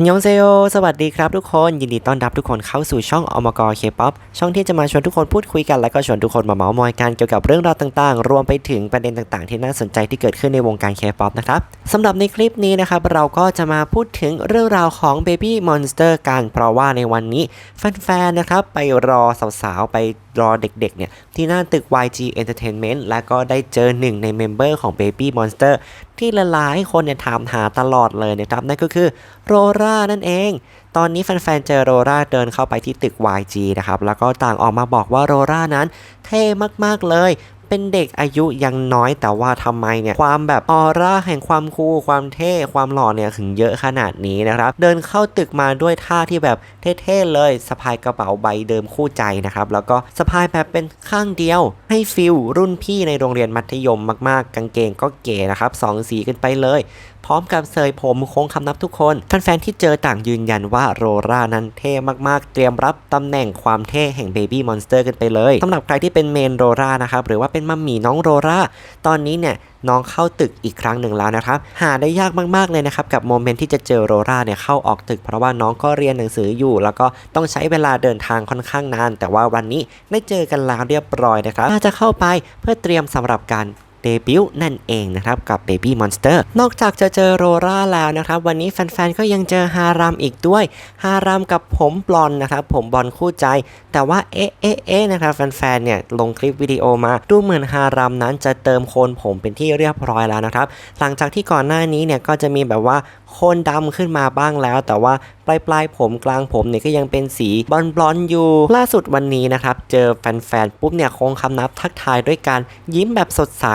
ยองเซโอสวัสดีครับทุกคน ยินดีต้อนรับทุกคนเข้าสู่ช่องอมกรเคป๊อปช่องที่จะมาชวนทุกคนพูดคุยกัน แล้วก็ชวนทุกคนมาเมาส์มอยกันเกี่ยวกับเรื่องราวต่างๆ รวมไปถึงประเด็นต่างๆ ที่น่าสนใจที่เกิดขึ้นในวงการเคป๊อปนะครับสำหรับในคลิปนี้นะครับเราก็จะมาพูดถึงเรื่องราวของ Baby Monster กันเพราะว่าในวันนี้แฟนๆนะครับไปรอสาวๆ ไปรอเด็กๆเนี่ยที่หน้าตึก YG Entertainment และก็ได้เจอหนึ่งในเมมเบอร์ของ Baby Monster ที่หลายๆคนเนี่ยถามหาตลอดเลยนะครับนั่นก็คือโรรานั่นเอง ตอนนี้แฟนๆเจอโรราเดินเข้าไปที่ตึก YG นะครับแล้วก็ต่างออกมาบอกว่าโรรานั้นเท่มากๆเลย เป็นเด็กอายุยังน้อยแต่ว่าทำไมเนี่ยความแบบออร่าแห่งความคูลความเท่ความหล่อเนี่ยถึงเยอะขนาดนี้นะครับ เดินเข้าตึกมาด้วยท่าที่แบบเท่ๆเลยสะพายกระเป๋าใบเดิมคู่ใจนะครับแล้วก็สะพายแบบเป็นข้างเดียว ให้ฟิลรุ่นพี่ในโรงเรียนมัธยมมากๆ กางเกงก็เก๋นะครับสองสีกันไปเลย พร้อมกับเสยผมโค้งคำนับทุกคนแฟนๆที่เจอต่างยืนยันว่าโรรานั้นเท่มากๆ เตรียมรับตำแหน่งความเท่แห่ง Baby Monster กันไปเลยสำหรับใครที่เป็นเมนโรรานะครับหรือว่าเป็นมัมมี่น้องโรราตอนนี้เนี่ยน้องเข้าตึกอีกครั้งหนึ่งแล้วนะครับ หาได้ยากมากๆเลยนะครับ กับโมเมนต์ที่จะเจอโรราเนี่ยเข้าออกตึก เพราะว่าน้องก็เรียนหนังสืออยู่ แล้วก็ต้องใช้เวลาเดินทางค่อนข้างนาน แต่ว่าวันนี้ได้เจอกันแล้วเรียบร้อยนะครับน่าจะเข้าไปเพื่อเตรียมสำหรับการ เดบิวต์นั่นเองนะครับกับ Baby Monster นอกจากจะเจอโรราแล้วนะครับ วันนี้แฟนๆ ก็ยังเจอฮารามอีกด้วย ฮารามกับผมบลอนนะครับ ผมบอลคู่ใจ แต่ว่าเอ๊ะเอ๊ะเอ๊ะนะครับแฟนๆ เนี่ยลงคลิปวิดีโอมาดูเหมือนฮารามนั้นจะเติมโคนผมเป็นที่เรียบร้อยแล้วนะครับ หลังจากที่ก่อนหน้านี้เนี่ยก็จะมีแบบว่าโคนดำขึ้นมาบ้างแล้ว แต่ว่าปลายปลายผมกลางผมเนี่ยก็ยังเป็นสีบอลบลอนอยู่ ล่าสุดวันนี้นะครับ เจอแฟนๆ ปุ๊บเนี่ยคงคำนับทักทายด้วยการยิ้มแบบสดใส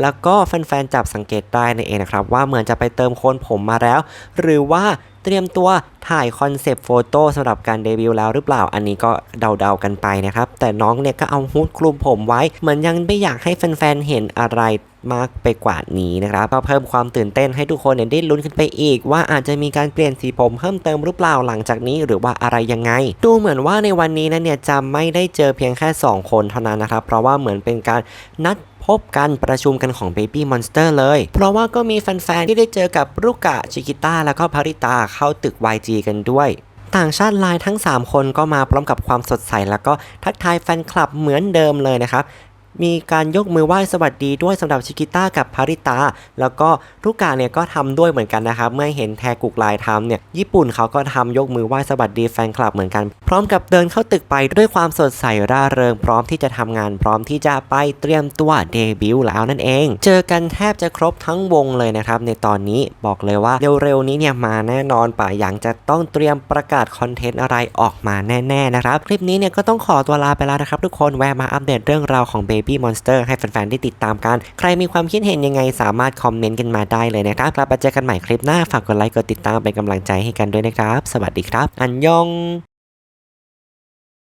แล้วก็แฟนๆจับสังเกตได้นั่นเองนะครับ ว่าเหมือนจะไปเติมโคนผมมาแล้ว หรือว่าเตรียมตัวถ่ายคอนเซปต์โฟโต้สำหรับการเดบิวต์แล้วหรือเปล่าอันนี้ก็เดาๆกันไปนะครับ แต่น้องเนี่ยก็เอาฮูดคลุมผมไว้ เหมือนยังไม่อยากให้แฟนๆเห็นอะไรมากไปกว่านี้นะครับก็เพิ่มความตื่นเต้นให้ทุกคนเนี่ยได้ลุ้นขึ้นไปอีก ว่าอาจจะมีการเปลี่ยนสีผมเพิ่มเติมหรือเปล่าหลังจากนี้หรือว่าอะไรยังไง ดูเหมือนว่าในวันนี้นั้นเนี่ยจะไม่ได้เจอเพียงแค่ 2 คนเท่านั้นนะครับ เพราะว่าเหมือนเป็นการนัด บกันประชุมกันของ Baby Monster เลย เพราะว่าก็มีแฟนๆ ที่ได้เจอกับรุกะชิกิต้าแล้วก็พาริตาเข้าตึก YG กันด้วย ต่างชาติลายทั้ง 3 คนก็มาพร้อมกับความสดใส แล้วก็ทักทายแฟนคลับเหมือนเดิมเลยนะครับ มีการยกมือไหว้สวัสดีด้วยสำหรับชิกิต้ากับภริตา แล้วก็รุกะเนี่ยก็ทำด้วยเหมือนกันนะครับ เมื่อเห็นแทกุกลายทำเนี่ยญี่ปุ่นเขาก็ทำยกมือไหว้สวัสดีแฟนคลับเหมือนกัน พร้อมกับเดินเข้าตึกไปด้วยความสดใสร่าเริง พร้อมที่จะทำงานพร้อมที่จะไปเตรียมตัวเดบิวต์แล้วนั่นเอง เจอกันแทบจะครบทั้งวงเลยนะครับ ในตอนนี้บอกเลยว่าเร็วๆนี้เนี่ยมาแน่นอนป่าหยางจะต้องเตรียมประกาศคอนเทนต์อะไรออกมาแน่ๆนะครับคลิปนี้เนี่ยก็ต้องขอตัวลาไปแล้วนะครับทุกคนแวะมาอัปเดตเรื่องราวของเบ Baby Monster ให้แฟนๆได้ติดตามกัน ใครมีความคิดเห็นยังไงสามารถคอมเมนต์กันมาได้เลยนะครับกลับมาเจอกันใหม่คลิปหน้าฝากกดไลค์กดติดตามเป็นกำลังใจให้กันด้วยนะครับ สวัสดีครับ อันยอง